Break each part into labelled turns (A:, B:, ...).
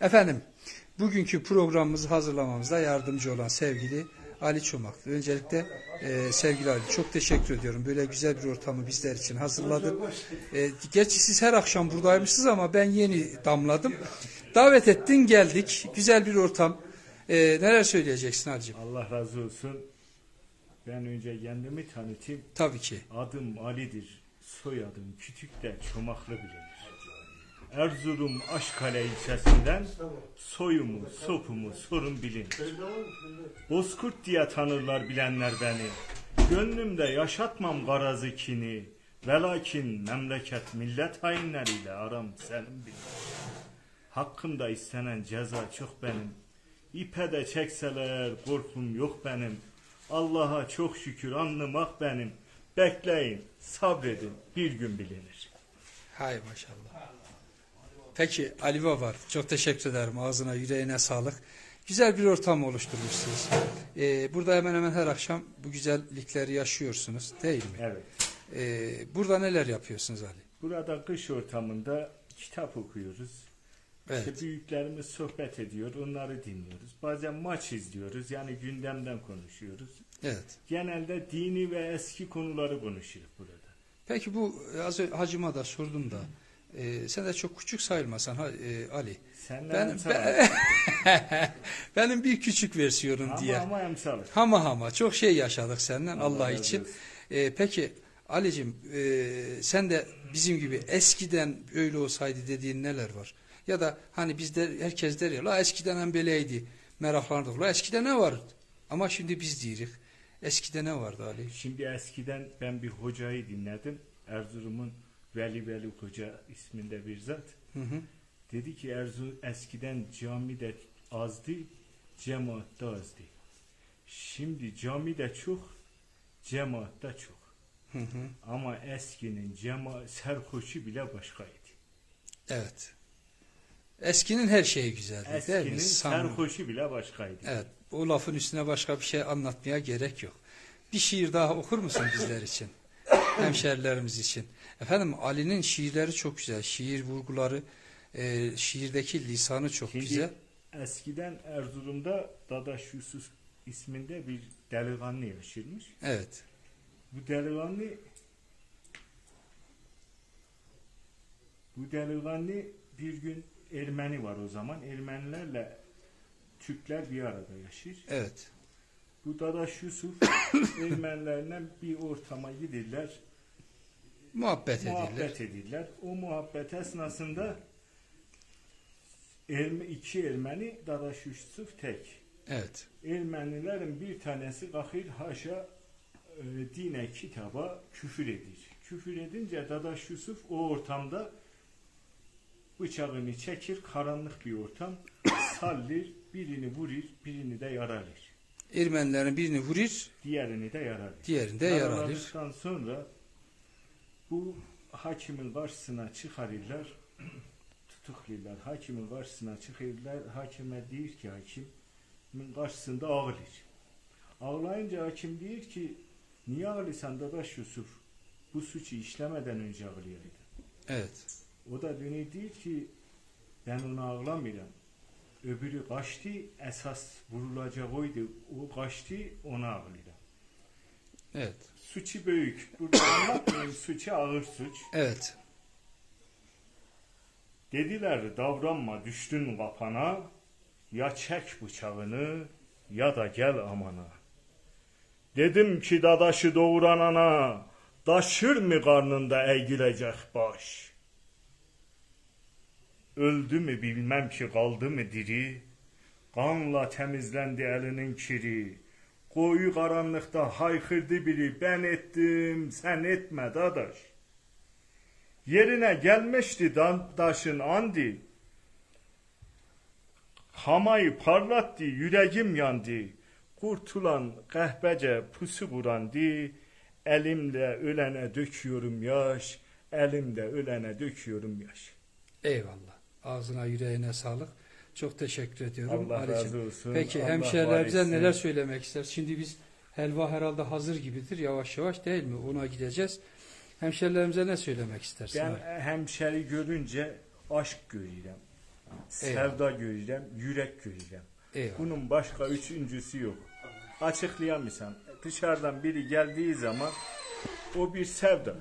A: Efendim, bugünkü programımızı hazırlamamızda yardımcı olan sevgili Ali Çomaklı. Öncelikle e, sevgili Ali çok teşekkür ediyorum. Böyle güzel bir ortamı bizler için hazırladın. E, gerçi siz her akşam buradaymışsınız ama ben yeni damladım. Davet ettin geldik. Güzel bir ortam. E, neler söyleyeceksin Ali'cim?
B: Allah razı olsun. Ben önce kendimi tanıtayım.
A: Tabii ki.
B: Adım Ali'dir. Soyadım küçük de çomaklı bilinir. Erzurum Aşkale ilçesinden soyumu, sopumu sorun bilinir. Bozkurt diye tanırlar bilenler beni. Gönlümde yaşatmam garazı kini. Velakin memleket millet hainleriyle aram senin bilir. Hakkımda istenen ceza çok benim. İpe de çekseler korkum yok benim. Allah'a çok şükür anlamak benim. Bekleyin, sabredin, bir gün bilinir.
A: Hay maşallah. Peki Ali Baba çok teşekkür ederim. Ağzına yüreğine sağlık. Güzel bir ortam oluşturmuşsunuz. Ee, burada hemen hemen her akşam bu güzellikleri yaşıyorsunuz değil mi?
B: Evet.
A: Ee, burada neler yapıyorsunuz Ali?
B: Burada kış ortamında kitap okuyoruz.
A: Evet.
B: İşte büyüklerimiz sohbet ediyor, onları dinliyoruz. Bazen maç izliyoruz, yani gündemden konuşuyoruz.
A: Evet.
B: Genelde dini ve eski konuları konuşuyoruz burada.
A: Peki bu az önce hacıma da sordum da e, sen de çok küçük sayılmasan ha, e, Ali.
B: Senle
A: Ben, ben- benim bir küçük versiyonum
B: ama,
A: diye.
B: ama emsal.
A: Hama hama çok şey yaşadık senden
B: Allah
A: Allah için. Ee, peki Ali'cim e, sen de bizim gibi eskiden öyle olsaydı dediğin neler var? Ya da hani bizde herkes der ya la eskiden hem böyleydi meraklandık. La eskide ne var? Ama şimdi biz diyoruz. Eskide ne vardı Ali?
B: Şimdi eskiden ben bir hocayı dinledim. Erzurum'un Veli Veli Hoca isminde bir zat.
A: Hı hı.
B: Dedi ki Erzurum eskiden camide azdı, cemaatte azdı. Şimdi camide çok, cemaatte çok.
A: Hı hı.
B: Ama eskinin cema serhoşu bile başkaydı.
A: Evet. Eskinin her şeyi güzeldi değil
B: Eskinin
A: mi?
B: Serhoşu bile başkaydı.
A: Evet. O lafın üstüne başka bir şey anlatmaya gerek yok. Bir şiir daha okur musun bizler için? Hemşerilerimiz için. Efendim Ali'nin şiirleri çok güzel. Şiir vurguları, e, şiirdeki lisanı çok
B: Şimdi
A: güzel.
B: eskiden Erzurum'da Dadaş Yusuf isminde bir delikanlı yaşırmış.
A: Evet.
B: Bu delikanlı bu delikanlı bir gün Ermeni var o zaman. Ermenilerle Türkler bir arada yaşır.
A: Evet.
B: Bu Dadaş Yusuf Ermenilerle bir ortama gidirler.
A: Muhabbet
B: muhabbet edirlər. O muhabbet esnasında Erme, iki Ermeni Dadaş Yusuf tek.
A: Evet.
B: Ermenilerin bir tanesi kalkır haşa e, dine kitaba küfür edir. Küfür edince Dadaş Yusuf o ortamda bıçağını çekir, karanlık bir ortam, sallir, birini vurur, birini de yaralır.
A: Ermenilerin birini vurur,
B: Diğerini de yaralır.
A: diğerini de.
B: Yaraladıktan sonra bu hakimin karşısına çıkarırlar, tutuklayırlar. Hakimin karşısına çıkarırlar. Hakime diyor ki hakimin karşısında ağlar. Ağlayınca hakim diyor ki niye ağlıyorsun Dadaş Yusuf? Bu suçu işlemeden önce ağlayaydın.
A: Evet.
B: O da dönüyor diyor ki ben ona ağlamıyorum. Öbürü kaçtı, esas vurulacak oydu. O kaçtı, ona ağlıyorum.
A: Evet.
B: Suçu büyük. Burada anlatmayayım suçu ağır suç.
A: Evet.
B: Dediler davranma düştün kapana. Ya çek bıçağını ya da gel amana. Dedim ki dadaşı doğuran ana. Daşır mı karnında eğilecek baş? Öldü mü bilmem ki kaldı mı diri. Kanla temizlendi elinin kiri. Koyu karanlıkta haykırdı biri. Ben ettim sen etme dadaş. Yerine gelmişti dan- daşın andi. Hamayı parlattı, yüreğim yandı. Kurtulan kahpece pusu burandı. Elimle ölene döküyorum yaş. Elimle ölene döküyorum yaş.
A: Eyvallah. Ağzına yüreğine sağlık. Çok teşekkür ediyorum.
B: Allah
A: Ali'ciğim.
B: razı olsun.
A: Peki
B: Allah etsin.
A: neler söylemek ister? Şimdi biz helva herhalde hazır gibidir. Yavaş yavaş değil mi? Ona gideceğiz. Hemşerilerimize ne söylemek istersin?
B: Ben
A: Ali?
B: hemşeri görünce aşk görürüm. sevda görürəm, yürek görürəm.
A: Eyvallah.
B: Bunun başka üçüncüsü yok. Açıklayamıyorsam. Dışarıdan biri geldiği zaman o bir sevda.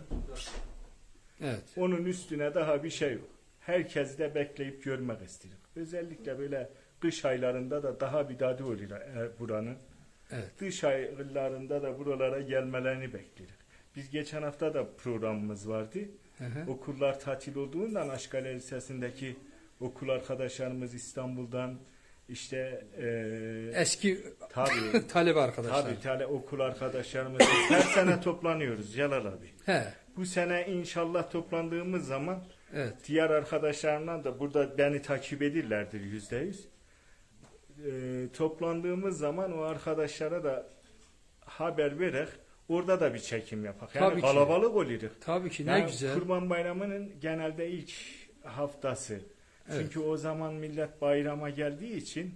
A: Evet.
B: Onun üstüne daha bir şey yok. Herkes de bekleyip görmek istedik. Özellikle böyle kış aylarında da daha bir tadı oluyor e, buranın.
A: Evet.
B: Dış aylarında da buralara gelmelerini bekliyoruz. Biz geçen hafta da programımız vardı.
A: Hı hı.
B: Okullar tatil olduğundan Aşkale Lisesi'ndeki okul arkadaşlarımız İstanbul'dan işte e,
A: Eski
B: tabii
A: talep arkadaşlar.
B: tabii tale okul arkadaşlarımız her sene toplanıyoruz Celal abi.
A: He.
B: Bu sene inşallah toplandığımız zaman
A: Evet.
B: diğer arkadaşlarımdan da burada beni takip edirlerdir yüzde yüz. Ee, toplandığımız zaman o arkadaşlara da haber vererek orada da bir çekim yapak. Yani
A: Tabii ki.
B: kalabalık oluruz.
A: Tabii ki ne
B: Yani
A: güzel.
B: Kurban Bayramı'nın genelde ilk haftası.
A: Evet.
B: Çünkü o zaman millet bayrama geldiği için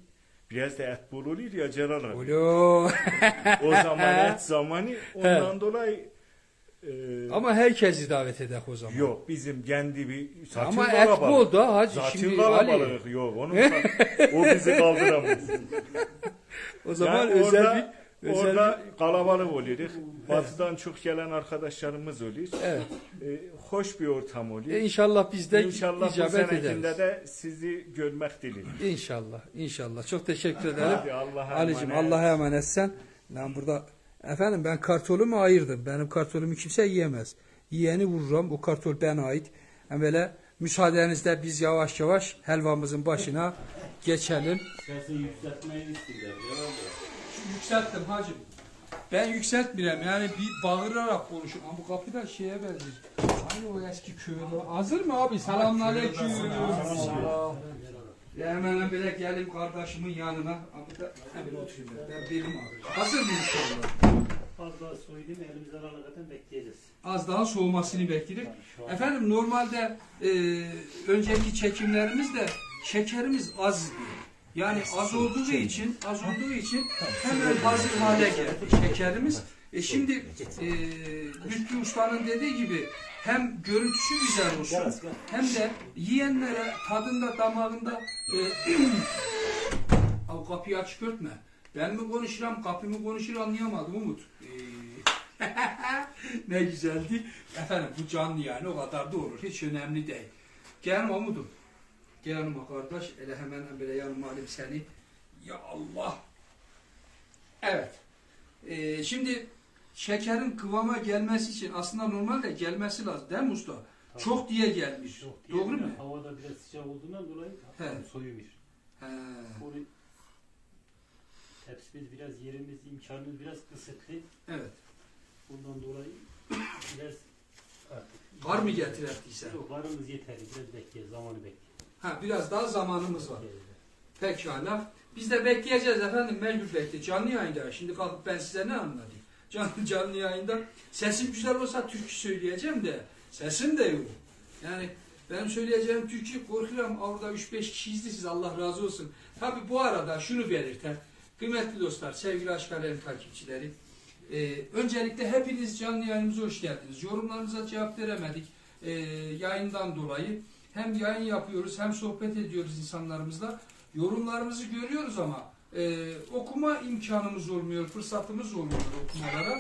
B: biraz da et bol oluyor ya.
A: Olo.
B: O zaman et zamanı ondan dolayı e,
A: Ama herkesi davet edek o zaman.
B: Yok bizim kendi bir zaten
A: Ama et
B: kalabalık.
A: bol da hacı
B: Zaten
A: şimdi
B: kalabalık
A: Ali.
B: yok. Onun o bizi kaldıramaz.
A: O zaman
B: Yani
A: özel
B: orada,
A: bir özel
B: orada kalabalık oluyoruz. Batıdan çok gelen arkadaşlarımız oluyor.
A: bir, evet.
B: Ee, hoş bir ortam oluyor.
A: E inşallah biz de
B: İnşallah bu
A: icabet
B: senekinde
A: ederiz.
B: de sizi görmek dileğiyle.
A: İnşallah. İnşallah. Çok teşekkür ederim.
B: Hadi Allah'a
A: Ali'cim
B: emanet.
A: Allah'a emanetsen. Ben burada efendim ben kartolumu ayırdım. Benim kartolumu kimse yiyemez. Yiyeni vururum. O kartol bana ait. Hem böyle müsaadenizle biz yavaş yavaş helvamızın başına geçelim.
C: Sesi yükseltmeyi istiyorlar.
A: Yükselttim hacım. Ben yükseltmirəm. Yani bir bağırarak konuşurum. Ama bu kapı da şeye benziyor. Hani o eski köylü. Hazır mı abi? Selamünaleyküm. Ya hemen böyle geleyim kardeşimin yanına. Abi da ben. Ben belim ağrıyor. Hazır mı inşallah?
C: Az daha soyayım elimizden alakaten bekleyeceğiz.
A: Az daha soğumasını bekledik.
C: An
A: Efendim normalde e, önceki çekimlerimizde şekerimiz az. Yani az olduğu için az olduğu için hemen hazır hale geldi şekerimiz. E şimdi e, Lütfü Usta'nın dediği gibi hem görüntüsü güzel olsun hem de yiyenlere tadında damağında e, kapıyı açık örtme. Ben mi konuşuram, kapı mı konuşur anlayamadım Umut. Ee, ne güzeldi. Efendim bu canlı yani o kadar da olur. Hiç önemli değil. Gel Umut'um. Gel yanıma kardeş. Ele hemen böyle yanıma alayım seni. Ya Allah. Evet. Ee, şimdi şekerin kıvama gelmesi için aslında normalde gelmesi lazım. Değil mi usta?
C: Tabii.
A: Çok diye gelmiş.
C: Yok diye
A: Doğru mu?
C: Havada biraz sıcak olduğundan dolayı
A: He.
C: soyumuş.
A: He.
C: Onu tepsimiz biraz yerimiz imkanımız biraz kısıtlı.
A: Evet.
C: Bundan dolayı biraz artık
A: Var mı getirettiyse?
C: Yok varımız yeterli. Biraz bekleyeceğiz. Zamanı bekleyeceğiz.
A: Ha biraz daha zamanımız var. Pekala. Biz de bekleyeceğiz efendim. Mecbur bekleyeceğiz. Canlı yayında. Şimdi kalkıp ben size ne anlatayım? Canlı, canlı yayında. Sesim güzel olsa türkü söyleyeceğim de. Sesim de yok. Yani ben söyleyeceğim türkü korkuyorum. Orada 3-5 kişiyiz siz Allah razı olsun. Tabi bu arada şunu belirten. Kıymetli dostlar, sevgili Aşkalerin takipçileri. Ee, öncelikle hepiniz canlı yayınımıza hoş geldiniz. Yorumlarınıza cevap veremedik ee, yayından dolayı. Hem yayın yapıyoruz hem sohbet ediyoruz insanlarımızla. Yorumlarımızı görüyoruz ama e, okuma imkanımız olmuyor, fırsatımız olmuyor okumalara.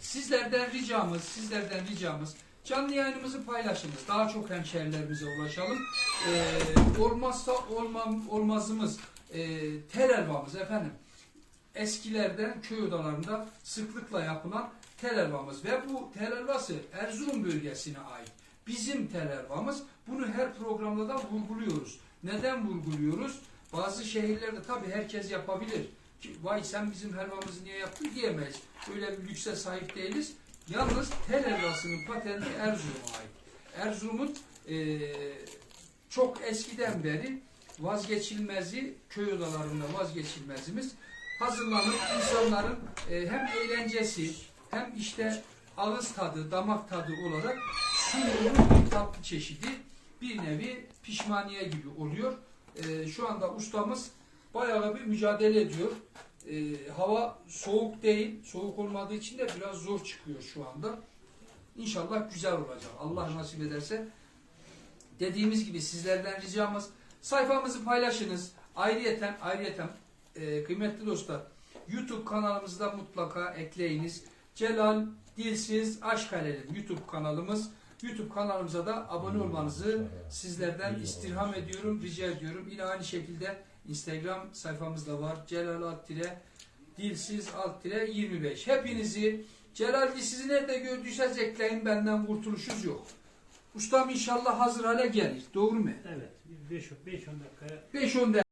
A: Sizlerden ricamız, sizlerden ricamız canlı yayınımızı paylaşınız. Daha çok hemşehrilerimize ulaşalım. Ee, olmazsa olmam, olmazımız e, tel elvamız efendim. Eskilerden köy odalarında sıklıkla yapılan tel elvamız ve bu tel elvası Erzurum bölgesine ait. Bizim tel elvamız. Bunu her programda da vurguluyoruz. Neden vurguluyoruz? Bazı şehirlerde tabii herkes yapabilir. Ki, Vay sen bizim helvamızı niye yaptın diyemeyiz. Öyle bir lükse sahip değiliz. Yalnız tel helvasının patenti Erzurum'a ait. Erzurum'un eee, çok eskiden beri vazgeçilmezi, köy odalarında vazgeçilmezimiz hazırlanıp insanların e, hem eğlencesi hem işte ağız tadı, damak tadı olarak sunduğumuz bir tatlı çeşidi bir nevi pişmaniye gibi oluyor. E, şu anda ustamız bayağı bir mücadele ediyor. E, hava soğuk değil, soğuk olmadığı için de biraz zor çıkıyor şu anda. İnşallah güzel olacak. Allah nasip ederse Dediğimiz gibi sizlerden ricamız sayfamızı paylaşınız. Ayrıyeten, ayrıyeten e, kıymetli dostlar YouTube kanalımızda mutlaka ekleyiniz. Celal Dilsiz Aşkalelim YouTube kanalımız. YouTube kanalımıza da abone olmanızı sizlerden istirham ediyorum, rica ediyorum. Yine aynı şekilde Instagram sayfamız da var. Celal Altire Dilsiz Altire 25. Hepinizi Celal sizi nerede gördüyseniz ekleyin benden kurtuluşuz yok. Ustam inşallah hazır hale gelir. Doğru mu?
C: Evet. 5-10 dakikaya.
A: 5-10